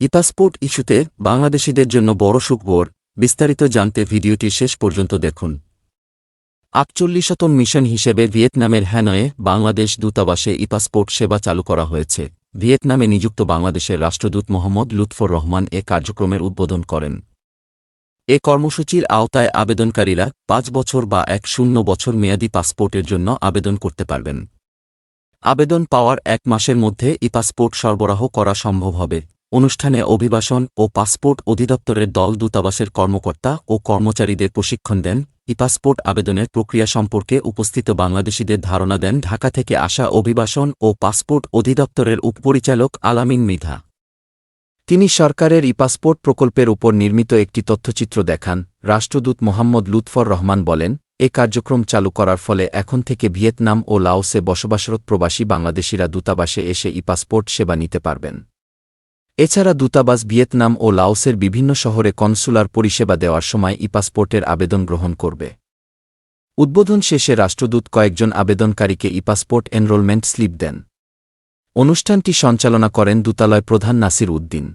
ইপাসপোর্ট ইস্যুতে বাংলাদেশিদের জন্য বড় সুখবর, বিস্তারিত জানতে ভিডিওটি শেষ পর্যন্ত দেখুন। আটচল্লিশতম মিশন হিসেবে ভিয়েতনামের হ্যানয়ে বাংলাদেশ দূতাবাসে ইপাসপোর্ট সেবা চালু করা হয়েছে। ভিয়েতনামে নিযুক্ত বাংলাদেশের রাষ্ট্রদূত মোহাম্মদ লুৎফর রহমান এ কার্যক্রমের উদ্বোধন করেন। এ কর্মসূচির আওতায় আবেদনকারীরা পাঁচ বছর বা এক শূন্য বছর মেয়াদী পাসপোর্টের জন্য আবেদন করতে পারবেন। আবেদন পাওয়ার এক মাসের মধ্যে ই পাসপোর্ট সরবরাহ করা সম্ভব হবে। অনুষ্ঠানে অভিবাসন ও পাসপোর্ট অধিদপ্তরের দল দূতাবাসের কর্মকর্তা ও কর্মচারীদের প্রশিক্ষণ দেন। ই পাসপোর্ট আবেদনের প্রক্রিয়া সম্পর্কে উপস্থিত বাংলাদেশিদের ধারণা দেন ঢাকা থেকে আসা অভিবাসন ও পাসপোর্ট অধিদপ্তরের উপপরিচালক আলামিন মৃধা। তিনি সরকারের ই পাসপোর্ট প্রকল্পের উপর নির্মিত একটি তথ্যচিত্র দেখান। রাষ্ট্রদূত মোহাম্মদ লুৎফর রহমান বলেন, এ কার্যক্রম চালু করার ফলে এখন থেকে ভিয়েতনাম ও লাওসে বসবাসরত প্রবাসী বাংলাদেশিরা দূতাবাসে এসে ই পাসপোর্ট সেবা নিতে পারবেন। এছাড়া দূতাবাস ভিয়েতনাম ও লাওসের বিভিন্ন শহরে কনসুলার পরিষেবা দেওয়ার সময় ই পাসপোর্টের আবেদন গ্রহণ করবে। উদ্বোধন শেষে রাষ্ট্রদূত কয়েকজন আবেদনকারীকে ই পাসপোর্ট এনরোলমেন্ট স্লিপ দেন। অনুষ্ঠানটি সঞ্চালনা করেন দূতালয় প্রধান নাসির উদ্দিন।